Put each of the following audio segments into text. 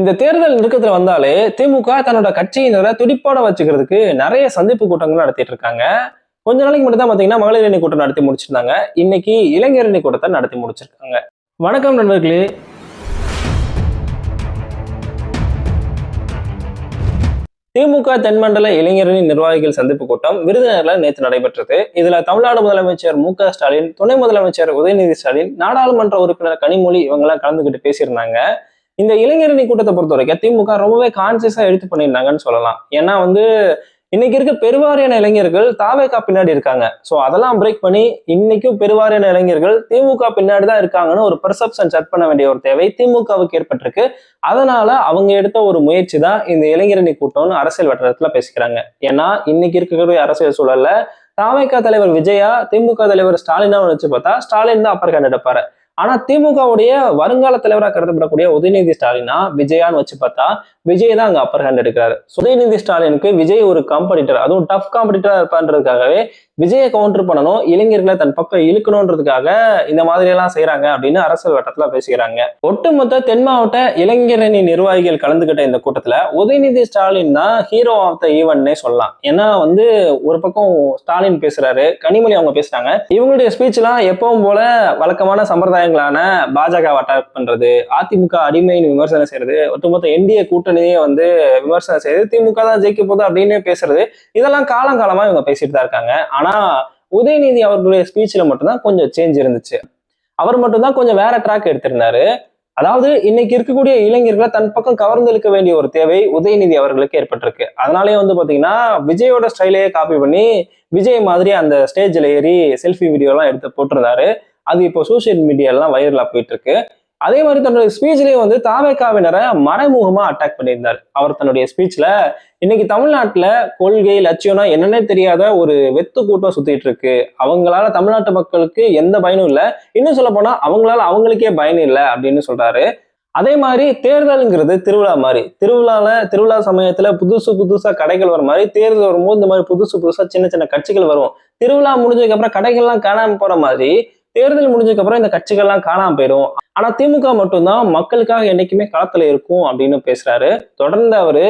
இந்த தேர்தல் நெருக்கத்துல வந்தாலே திமுக தன்னோட கட்சியினரை துடிப்போட வச்சுக்கிறதுக்கு நிறைய சந்திப்பு கூட்டங்கள் நடத்திட்டு இருக்காங்க. கொஞ்ச நாளைக்கு மட்டும் தான் பாத்தீங்கன்னா மகளிர் அணி கூட்டம் நடத்தி முடிச்சிருந்தாங்க. இன்னைக்கு இளைஞர் அணி கூட்டத்தை நடத்தி முடிச்சிருக்காங்க. வணக்கம் நண்பர்களே. திமுக தென்மண்டல இளைஞரணி நிர்வாகிகள் சந்திப்பு கூட்டம் விருதுநகர்ல நேற்று நடைபெற்றது. இதுல தமிழ்நாடு முதலமைச்சர் மு க ஸ்டாலின் துணை முதலமைச்சர் உதயநிதி ஸ்டாலின் நாடாளுமன்ற உறுப்பினர் கனிமொழி இவங்கெல்லாம் கலந்துக்கிட்டு பேசியிருந்தாங்க. இந்த இளைஞரணி கூட்டத்தை பொறுத்த வரைக்கும் திமுக ரொம்பவே கான்சியஸா எடுத்து பண்ணியிருந்தாங்கன்னு சொல்லலாம். ஏன்னா வந்து இன்னைக்கு இருக்க பெருவாரியான இளைஞர்கள் தாவேக்கா பின்னாடி இருக்காங்க. ஸோ அதெல்லாம் பிரேக் பண்ணி இன்னைக்கும் பெருவாரியான இளைஞர்கள் திமுக பின்னாடி தான் இருக்காங்கன்னு ஒரு பெர்செப்ஷன் செட் பண்ண வேண்டிய ஒரு தேவை திமுகவுக்கு ஏற்பட்டிருக்கு. அதனால அவங்க எடுத்த ஒரு முயற்சி தான் இந்த இளைஞரணி கூட்டம்னு அரசியல் வட்டாரத்துல பேசிக்கிறாங்க. ஏன்னா இன்னைக்கு இருக்கக்கூடிய அரசியல் சூழல்ல தாவேக்கா தலைவர் விஜயா திமுக தலைவர் ஸ்டாலினா வச்சு பார்த்தா ஸ்டாலின் தான் அப்பர் கண்டு எடுப்பாரு ஆனா திமுகவுடைய வருங்கால தலைவராக கருதப்படக்கூடிய உதயநிதி ஸ்டாலினா விஜயான்னு வச்சு பார்த்தா விஜய் தான் அங்க அப்பர் ஹேண்ட் எடுக்கிறாரு. உதயநிதி ஸ்டாலினுக்கு விஜய் ஒரு காம்படிட்டர் அதுவும் டஃப் காம்படிட்டரா இருப்பான்றதுக்காகவே விஜயை கவுண்டர் பண்ணணும் இளைஞர்களை தன் பக்கம் இழுக்கணுன்றதுக்காக இந்த மாதிரி எல்லாம் செய்யறாங்க அப்படின்னு அரசியல் வட்டத்துல பேசுகிறாங்க ஒட்டுமொத்த தென் மாவட்ட இளைஞரணி நிர்வாகிகள் கலந்துகிட்ட இந்த கூட்டத்துல உதயநிதி ஸ்டாலின் தான் ஹீரோ ஆஃப் த ஈவெண்ட்னே சொல்லலாம். ஏன்னா வந்து ஒரு பக்கம் ஸ்டாலின் பேசுறாரு கனிமொழி அவங்க பேசுறாங்க. இவங்களுடைய ஸ்பீச் எல்லாம் எப்பவும் போல வழக்கமான சம்பிரதாயம் சம்பிரதாயங்களான பாஜக அட்டாக் பண்றது அதிமுக அடிமைன்னு விமர்சனம் செய்யறது ஒட்டுமொத்த என்டிஏ கூட்டணியே வந்து விமர்சனம் செய்யறது திமுக தான் ஜெயிக்க போகுது அப்படின்னு பேசுறது இதெல்லாம் காலங்காலமா இவங்க பேசிட்டு தான் இருக்காங்க. ஆனா உதயநிதி அவர்களுடைய ஸ்பீச்ல மட்டும்தான் கொஞ்சம் சேஞ்ச் இருந்துச்சு. அவர் மட்டும்தான் கொஞ்சம் வேற ட்ராக் எடுத்திருந்தாரு. அதாவது இன்னைக்கு இருக்கக்கூடிய இளைஞர்களை தன் பக்கம் கவர்ந்தெழுக்க வேண்டிய ஒரு தேவை உதயநிதி அவர்களுக்கு ஏற்பட்டிருக்கு. அதனாலேயே வந்து பாத்தீங்கன்னா விஜயோட ஸ்டைலையே காப்பி பண்ணி விஜய் மாதிரி அந்த ஸ்டேஜ்ல ஏறி செல்ஃபி வீடியோ எல்லாம் எடுத்து போட்டிருந்தாரு. அது இப்போ சோசியல் மீடியாலாம் வைரலாக போயிட்டு இருக்கு அதே மாதிரி தன்னுடைய ஸ்பீச்லயே வந்து தாவேக்காவினரை மறைமுகமா அட்டாக் பண்ணியிருந்தார். அவர் தன்னுடைய ஸ்பீச்ல இன்னைக்கு தமிழ்நாட்டுல கொள்கை லட்சியம்னா என்னன்னே தெரியாத ஒரு வெத்து கூட்டம் சுத்திட்டு இருக்கு. அவங்களால தமிழ்நாட்டு மக்களுக்கு எந்த பயனும் இல்லை. இன்னும் சொல்ல போனா அவங்களால அவங்களுக்கே பயன் இல்லை அப்படின்னு சொல்றாரு. அதே மாதிரி தேர்தலுங்கிறது திருவிழா மாதிரி. திருவிழால திருவிழா சமயத்துல புதுசு புதுசா கடைகள் வர மாதிரி தேர்தல் வரும்போது இந்த மாதிரி புதுசு புதுசா சின்ன சின்ன கட்சிகள் வரும். திருவிழா முடிஞ்சதுக்கு அப்புறம் கடைகள்லாம் காணாம போற மாதிரி தேர்தல் முடிஞ்சதுக்கப்புறம் இந்த கட்சிகள்லாம் காணாம போயிடும். ஆனா திமுக மட்டும்தான் மக்களுக்காக என்னைக்குமே களத்துல இருக்கும் அப்படின்னு பேசுறாரு. தொடர்ந்து அவரு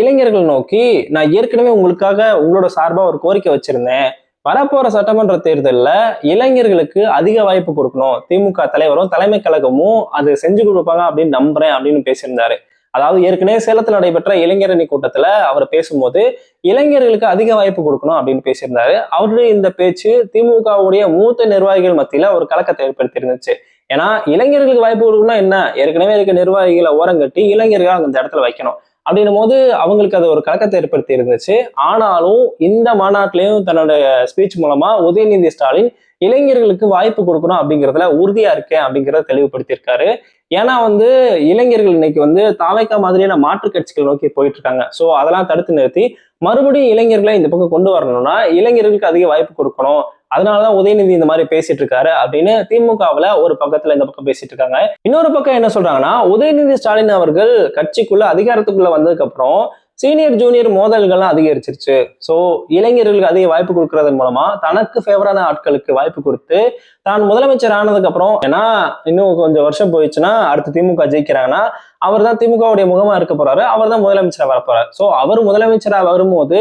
இளைஞர்கள் நோக்கி நான் ஏற்கனவே உங்களுக்காக உங்களோட சார்பா ஒரு கோரிக்கை வச்சிருந்தேன். வரப்போற சட்டமன்ற தேர்தலில் இளைஞர்களுக்கு அதிக வாய்ப்பு கொடுக்கணும். திமுக தலைவரும் தலைமை கழகமும் அது செஞ்சு கொடுப்பாங்க அப்படின்னு நம்புறேன் அப்படின்னு பேசியிருந்தாரு. அதாவது ஏற்கனவே சேலத்தில் நடைபெற்ற இளைஞரணி கூட்டத்தில் அவர் பேசும்போது இளைஞர்களுக்கு அதிக வாய்ப்பு கொடுக்கணும் அப்படின்னு பேசியிருந்தாரு. அவருடைய இந்த பேச்சு திமுகவுடைய மூத்த நிர்வாகிகள் மத்தியில ஒரு கலக்கத்தை ஏற்படுத்தி இருந்துச்சு ஏன்னா இளைஞர்களுக்கு வாய்ப்பு கொடுக்கணும்னா என்ன? ஏற்கனவே இருக்க நிர்வாகிகளை ஓரங்கட்டி இளைஞர்கள் அந்த இடத்துல வைக்கணும். அப்படின்னும் போது அவங்களுக்கு அது ஒரு கலக்கத்தை ஏற்படுத்தி இருந்துச்சு ஆனாலும் இந்த மாநாட்டிலையும் தன்னோட ஸ்பீச் மூலமா உதயநிதி ஸ்டாலின் இளைஞர்களுக்கு வாய்ப்பு கொடுக்கணும் அப்படிங்கிறதுல உறுதியா இருக்கேன் அப்படிங்கிறத தெளிவுபடுத்தியிருக்காரு. ஏன்னா வந்து இளைஞர்கள் இன்னைக்கு வந்து தாவைக்கா மாதிரியான மாற்று கட்சிகள் நோக்கி போயிட்டு இருக்காங்க ஸோ அதெல்லாம் தடுத்து நிறுத்தி மறுபடியும் இளைஞர்களை இந்த பக்கம் கொண்டு வரணும்னா இளைஞர்களுக்கு அதிக வாய்ப்பு கொடுக்கணும். அதனாலதான் உதயநிதி இந்த மாதிரி பேசிட்டு இருக்காரு அப்படின்னு திமுகவுல ஒரு பக்கத்துல இந்த பக்கம் பேசிட்டு இருக்காங்க இன்னொரு பக்கம் என்ன சொல்றாங்கன்னா உதயநிதி ஸ்டாலின் அவர்கள் கட்சிக்குள்ள அதிகாரத்துக்குள்ள வந்ததுக்கு அப்புறம் சீனியர் ஜூனியர் மோதல்கள்லாம் அதிகரிச்சிருச்சு. ஸோ இளைஞர்களுக்கு அதிக வாய்ப்பு கொடுக்கறதன் மூலமா தனக்கு ஃபேவரான ஆட்களுக்கு வாய்ப்பு கொடுத்து தான் முதலமைச்சர் ஆனதுக்கு அப்புறம் ஏன்னா இன்னும் கொஞ்சம் வருஷம் போயிடுச்சுன்னா அடுத்து திமுக ஜெயிக்கிறாங்கன்னா அவர் தான் திமுகவுடைய முகமா இருக்க போறாரு அவர் தான் முதலமைச்சராக வரப்போறாரு ஸோ அவர் முதலமைச்சராக வரும்போது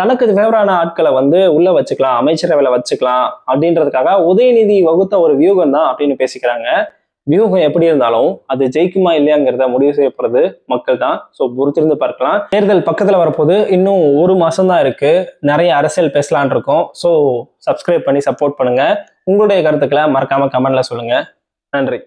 தனக்கு ஃபேவரான ஆட்களை வந்து உள்ள வச்சுக்கலாம் அமைச்சரவையில வச்சுக்கலாம் அப்படின்றதுக்காக உதயநிதி வகுத்த ஒரு வியூகம் தான் அப்படின்னு பேசிக்கிறாங்க. வியூகம் எப்படி இருந்தாலும் அது ஜெயிக்குமா இல்லையாங்கிறத முடிவு செய்யப்படுறது மக்கள் தான் ஸோ பொறுத்திருந்து பார்க்கலாம். தேர்தல் பக்கத்தில் வரப்போது இன்னும் ஒரு மாசம் தான் இருக்கு. நிறைய அரசியல் பேசலான் இருக்கோம். ஸோ சப்ஸ்கிரைப் பண்ணி சப்போர்ட் பண்ணுங்க. உங்களுடைய கருத்துக்களை மறக்காம கமெண்ட்ல சொல்லுங்க. நன்றி.